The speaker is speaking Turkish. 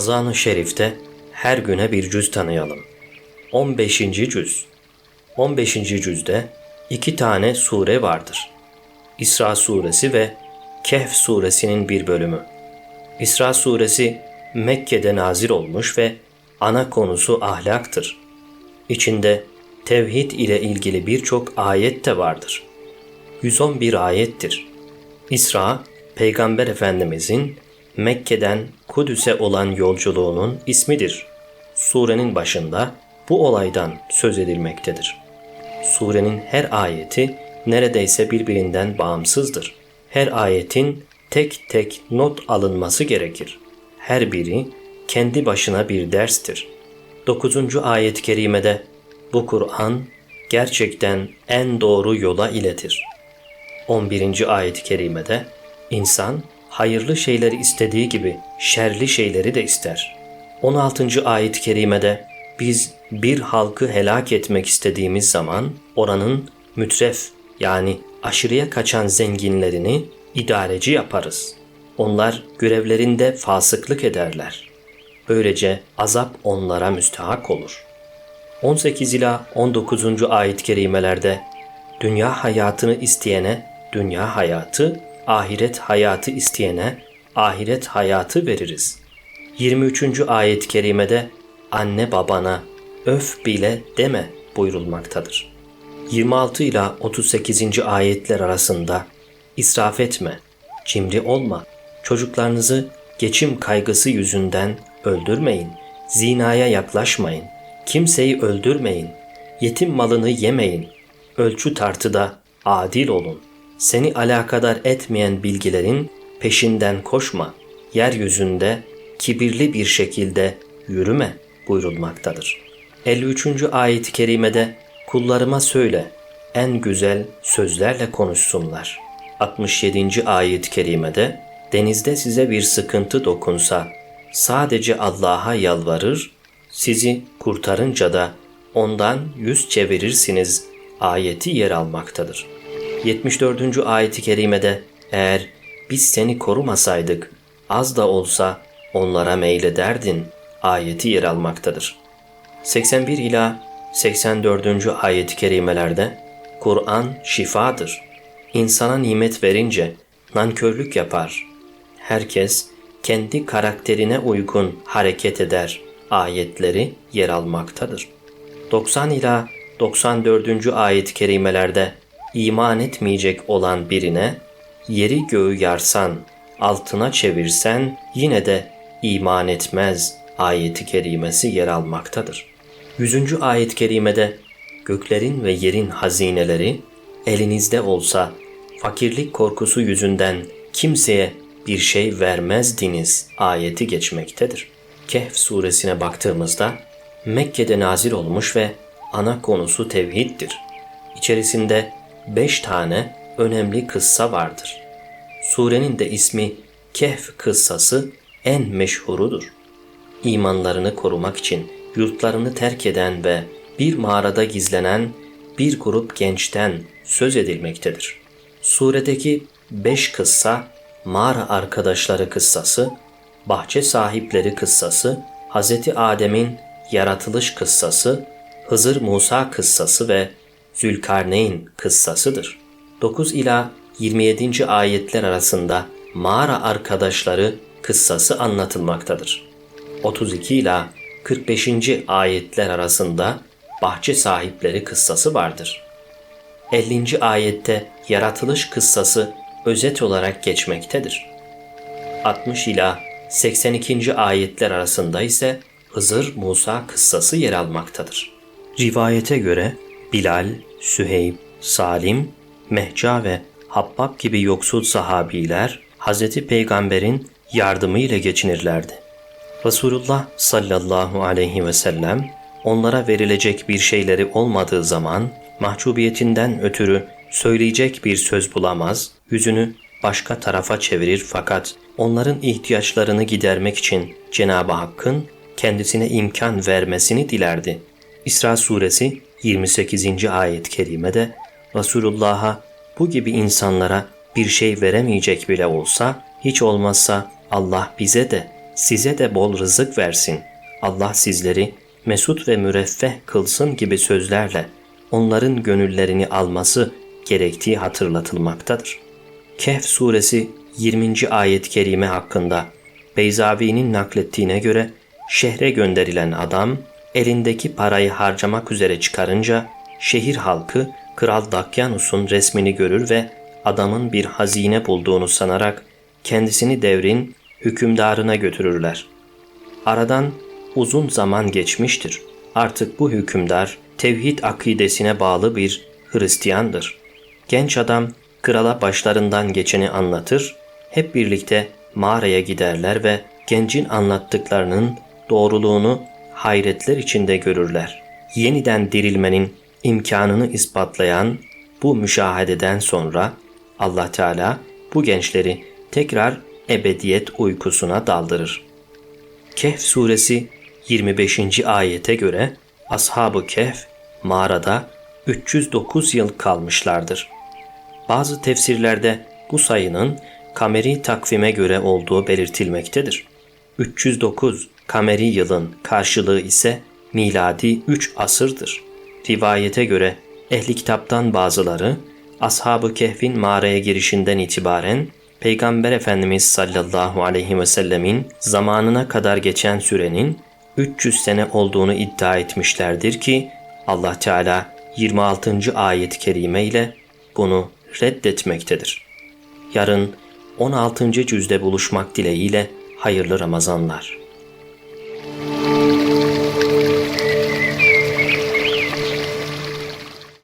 Ramazan-ı Şerif'te her güne bir cüz tanıyalım. 15. cüz 15. cüzde iki tane sure vardır. İsra suresi ve Kehf suresinin bir bölümü. İsra suresi Mekke'de nazil olmuş ve ana konusu ahlaktır. İçinde tevhid ile ilgili birçok ayet de vardır. 111 ayettir. İsra, Peygamber Efendimizin Mekke'den Kudüs'e olan yolculuğunun ismidir. Surenin başında bu olaydan söz edilmektedir. Surenin her ayeti neredeyse birbirinden bağımsızdır. Her ayetin tek tek not alınması gerekir. Her biri kendi başına bir derstir. 9. ayet-i kerimede bu Kur'an gerçekten en doğru yola iletir. 11. ayet-i kerimede insan hayırlı şeyleri istediği gibi şerli şeyleri de ister. 16. ayet-i kerimede biz bir halkı helak etmek istediğimiz zaman oranın mütref yani aşırıya kaçan zenginlerini idareci yaparız. Onlar görevlerinde fasıklık ederler. Böylece azap onlara müstehak olur. 18 ila 19. ayet-i kerimelerde dünya hayatını isteyene dünya hayatı, ahiret hayatı isteyene ahiret hayatı veririz. 23. ayet-i kerimede anne babana öf bile deme buyurulmaktadır. 26 ila 38. ayetler arasında israf etme, cimri olma, çocuklarınızı geçim kaygısı yüzünden öldürmeyin, zinaya yaklaşmayın, kimseyi öldürmeyin, yetim malını yemeyin, ölçü tartıda adil olun. Seni alakadar etmeyen bilgilerin peşinden koşma, yeryüzünde kibirli bir şekilde yürüme buyurulmaktadır. 53. ayet-i kerimede kullarıma söyle, en güzel sözlerle konuşsunlar. 67. ayet-i kerimede denizde size bir sıkıntı dokunsa sadece Allah'a yalvarır, sizi kurtarınca da ondan yüz çevirirsiniz ayeti yer almaktadır. 74. ayet-i kerimede eğer biz seni korumasaydık az da olsa onlara meylederdin ayeti yer almaktadır. 81 ila 84. ayet-i kerimelerde Kur'an şifadır. İnsana nimet verince nankörlük yapar. Herkes kendi karakterine uygun hareket eder ayetleri yer almaktadır. 90 ila 94. ayet-i kerimelerde iman etmeyecek olan birine yeri göğü yarsan, altına çevirsen yine de iman etmez ayeti kerimesi yer almaktadır. 100. ayet-i kerimede göklerin ve yerin hazineleri elinizde olsa fakirlik korkusu yüzünden kimseye bir şey vermezdiniz ayeti geçmektedir. Kehf suresine baktığımızda Mekke'de nazil olmuş ve ana konusu tevhiddir. İçerisinde beş tane önemli kıssa vardır. Surenin de ismi Kehf kıssası en meşhurudur. İmanlarını korumak için yurtlarını terk eden ve bir mağarada gizlenen bir grup gençten söz edilmektedir. Suredeki beş kıssa, mağara arkadaşları kıssası, bahçe sahipleri kıssası, Hz. Adem'in yaratılış kıssası, Hızır Musa kıssası ve Zülkarneyn kıssasıdır. 9 ila 27. ayetler arasında mağara arkadaşları kıssası anlatılmaktadır. 32 ila 45. ayetler arasında bahçe sahipleri kıssası vardır. 50. ayette yaratılış kıssası özet olarak geçmektedir. 60 ila 82. ayetler arasında ise Hızır Musa kıssası yer almaktadır. Rivayete göre Bilal, Süheyb, Salim, Mehca ve Habbab gibi yoksul sahabiler Hz. Peygamber'in yardımı ile geçinirlerdi. Resulullah sallallahu aleyhi ve sellem onlara verilecek bir şeyleri olmadığı zaman mahcubiyetinden ötürü söyleyecek bir söz bulamaz, yüzünü başka tarafa çevirir fakat onların ihtiyaçlarını gidermek için Cenab-ı Hakk'ın kendisine imkan vermesini dilerdi. İsra suresi 28. ayet-i kerimede Resulullah'a bu gibi insanlara bir şey veremeyecek bile olsa hiç olmazsa Allah bize de size de bol rızık versin. Allah sizleri mesut ve müreffeh kılsın gibi sözlerle onların gönüllerini alması gerektiği hatırlatılmaktadır. Kehf suresi 20. ayet-i kerime hakkında Beyzavi'nin naklettiğine göre şehre gönderilen adam elindeki parayı harcamak üzere çıkarınca şehir halkı Kral Dakyanus'un resmini görür ve adamın bir hazine bulduğunu sanarak kendisini devrin hükümdarına götürürler. Aradan uzun zaman geçmiştir. Artık bu hükümdar tevhid akidesine bağlı bir Hristiyandır. Genç adam krala başlarından geçeni anlatır, hep birlikte mağaraya giderler ve gencin anlattıklarının doğruluğunu hayretler içinde görürler. Yeniden dirilmenin imkanını ispatlayan bu müşahededen sonra Allah Teala bu gençleri tekrar ebediyet uykusuna daldırır. Kehf suresi 25. ayete göre Ashab-ı Kehf mağarada 309 yıl kalmışlardır. Bazı tefsirlerde bu sayının kameri takvime göre olduğu belirtilmektedir. 309 kameri yılın karşılığı ise miladi 3 asırdır. Rivayete göre ehli kitaptan bazıları Ashab-ı Kehf'in mağaraya girişinden itibaren Peygamber Efendimiz sallallahu aleyhi ve sellemin zamanına kadar geçen sürenin 300 sene olduğunu iddia etmişlerdir ki Allah Teala 26. ayet-i kerime ile bunu reddetmektedir. Yarın 16. cüzde buluşmak dileğiyle hayırlı Ramazanlar.